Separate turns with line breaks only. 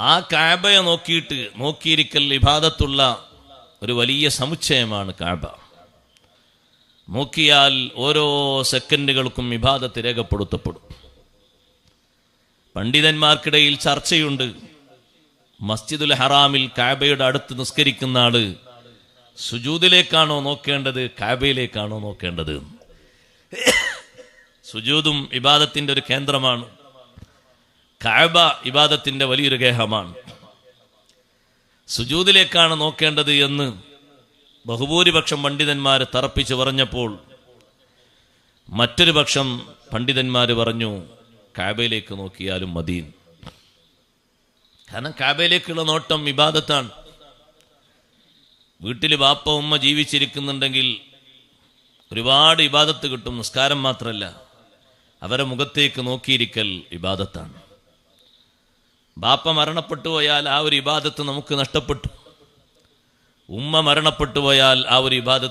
ആ കാബയെ നോക്കിയിട്ട് നോക്കിയിരിക്കൽ ഇബാദത്തുള്ള ഒരു വലിയ സമുച്ചയമാണ് കാബ. നോക്കിയാൽ ഓരോ സെക്കൻഡുകൾക്കും വിഭാഗത്ത് രേഖപ്പെടുത്തപ്പെടും. പണ്ഡിതന്മാർക്കിടയിൽ ചർച്ചയുണ്ട്. മസ്ജിദുൽ ഹറാമിൽ കാബയുടെ അടുത്ത് നിസ്കരിക്കുന്ന ആൾ സുജൂദിലേക്കാണോ നോക്കേണ്ടത് കാബയിലേക്കാണോ നോക്കേണ്ടത്? സുജൂദും ഇബാദത്തിന്റെ ഒരു കേന്ദ്രമാണ്. കാബ ഇബാദത്തിന്റെ വലിയൊരു ഗേഹമാണ്. സുജൂതിലേക്കാണ് നോക്കേണ്ടത് എന്ന് ബഹുഭൂരിപക്ഷം പണ്ഡിതന്മാർ തറപ്പിച്ച് പറഞ്ഞപ്പോൾ മറ്റൊരു പക്ഷം പണ്ഡിതന്മാർ പറഞ്ഞു കാബയിലേക്ക് നോക്കിയാലും മതി. കാരണം കാബയിലേക്കുള്ള നോട്ടം ഇബാദത്താണ്. വീട്ടിൽ ബാപ്പ ഉമ്മ ജീവിച്ചിരിക്കുന്നുണ്ടെങ്കിൽ ഒരുപാട് ഇബാദത്ത് കിട്ടും നിസ്കാരം മാത്രമല്ല അവരെ മുഖത്തേക്ക് നോക്കിയിരിക്കൽ ഇബാദത്താണ്. ബാപ്പ മരണപ്പെട്ടു പോയാൽ ആ ഒരു ഇബാദത്ത് നമുക്ക് നഷ്ടപ്പെട്ടു. ഉമ്മ മരണപ്പെട്ടു പോയാൽ ആ ഒരു ഇബാദത്ത്